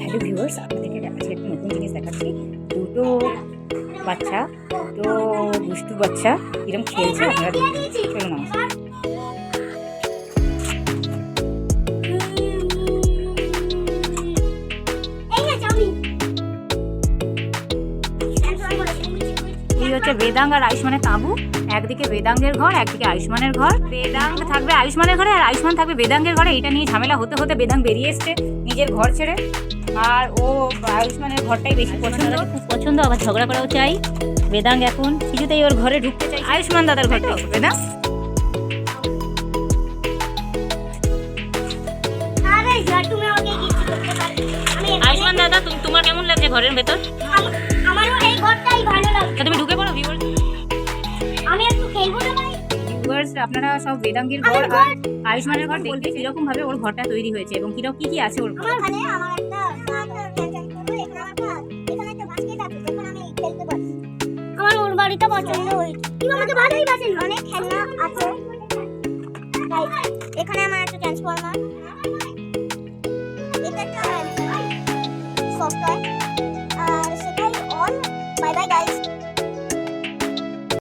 Hello viewers আপনাদেরকে আজকে একটা নতুন জিনিস দেখাচ্ছি। দুটো বাচ্চা, দুটো দুষ্টু বাচ্চা কিরম খেলছে আপনারা এই হচ্ছে বেদাঙ্গ আর আয়ুষ্মানের তাঁবু। একদিকে বেদাঙ্গের ঘর, একদিকে আয়ুষ্মানের ঘর। বেদাঙ্গ থাকবে আয়ুষ্মানের ঘরে আর আয়ুষ্মান থাকবে বেদাঙ্গের ঘরে। এটা নিয়ে ঝামেলা হতে হতে বেদাঙ্গ বেরিয়ে এসছে নিজের ঘর ছেড়ে। আর ও আয়ুষ্মানের ঘরটাই বেশি পছন্দ। খুব পছন্দ আবার ঝগড়া করাও চাই। বেদাঙ্গ এখন কিছুতেই ওর ঘরে ঢুকতে চাই আয়ুষ্মান দাদার ঘরটা বেদাঙ্গ আয়ুষ্মান দাদা তুমি তোমার কেমন লাগছে ঘরের ভেতর? আমারও এই ঘরটাই ভালো লাগছে। তুমি ঢুকে পড়ো ভিউয়ার্স আমি একটু খেলব না ভাই? ভিউয়ার্স আপনারা সব বেদাঙ্গের ঘর আর আয়ুষ্মানের ঘর দেখবে কীরকম ভাবে ওর ঘরটা তৈরি হয়েছে এবং কীরকম কি কি আছে ওর ঘরে? আমার ঘরে আমার ওর বাড়িটা পছন্দ হয়েছে আমাকে ভালোই বাসেন। অনেক খেলনা আছে। এখানে আমার একটা ট্রান্সফরমার এটা একটা সফটওয়্যার